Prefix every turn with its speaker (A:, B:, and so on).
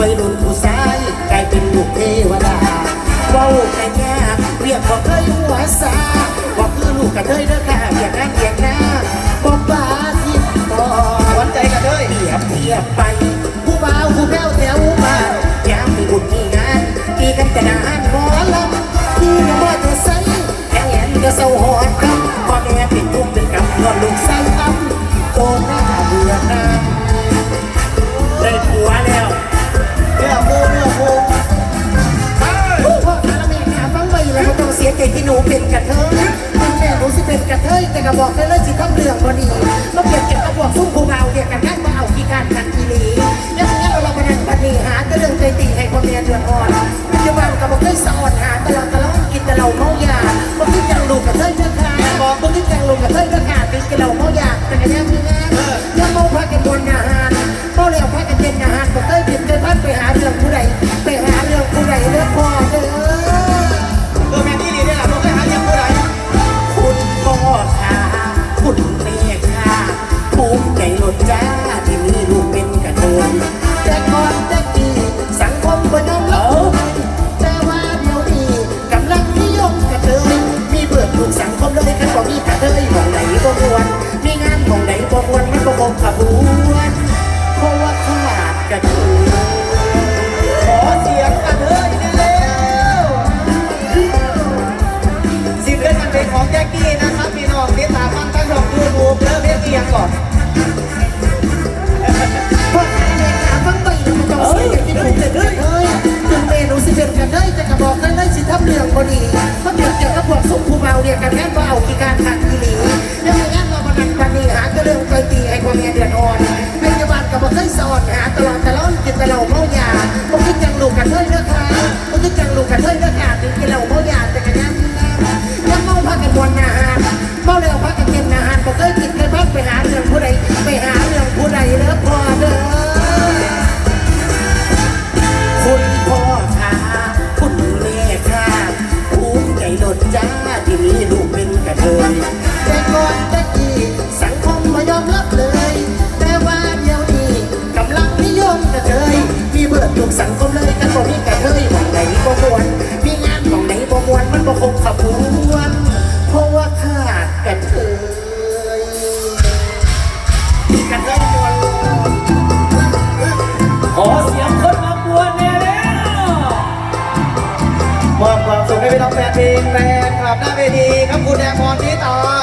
A: วัยรุ่นผู้ชายกลายเป็นลูกเทวดาเว้าแต่แง่เรียกบ่เคยหัวซาบอกคือลูกกระเทยเด้อค่ะเรียกนั่นเรียกหน้าบอกบ้าทิพย์ต่อ
B: วันใจกันเทย
A: เปรียบเทียบไป ก็บอกได้
B: เล
A: ยสิทำเรืองบดีมาเปลี่ยนเก็บกระบอกซุ่มภูเบาเรียกันได้มาเอากีการกันทีหลีแล้วทีนี้เรามานั่งปันนีหาแต่เรื่องใจตีให้พ่อแม่เดือดร้อนปัจจุบันก็บอกเคยสอน มิใจ เรื่องใจตีให้พ่อแม่เดือดร้อนพยาบาลก็บอกเคยสอนหาตลอดตลอดกินแต่เหล้าเมายาบ่คิดจังลูกกันเฮ้ยเด้อค่ะบ่คิดจังลูกกันเฮ้ยเด้อค่ะถึงกินเหล้าเมายาแต่ก็ยังยังเมาพากันบนอาหารเมาแล้วพากันเก็บอาหารบ่เคยกินเคยพักไปหาเรื่องผู้ใดไปหาเรื่องผู้ใดเด้อพ่อเด้อคุณพ่อค่ะคุณแม่ค่ะภูมิใจหลดจ้า มอบความ
C: สุ
B: ขให้พี่น้องแฟนเพลงแฟนคลับหน้าเวทีครับคุณแอมพรที่ต่อ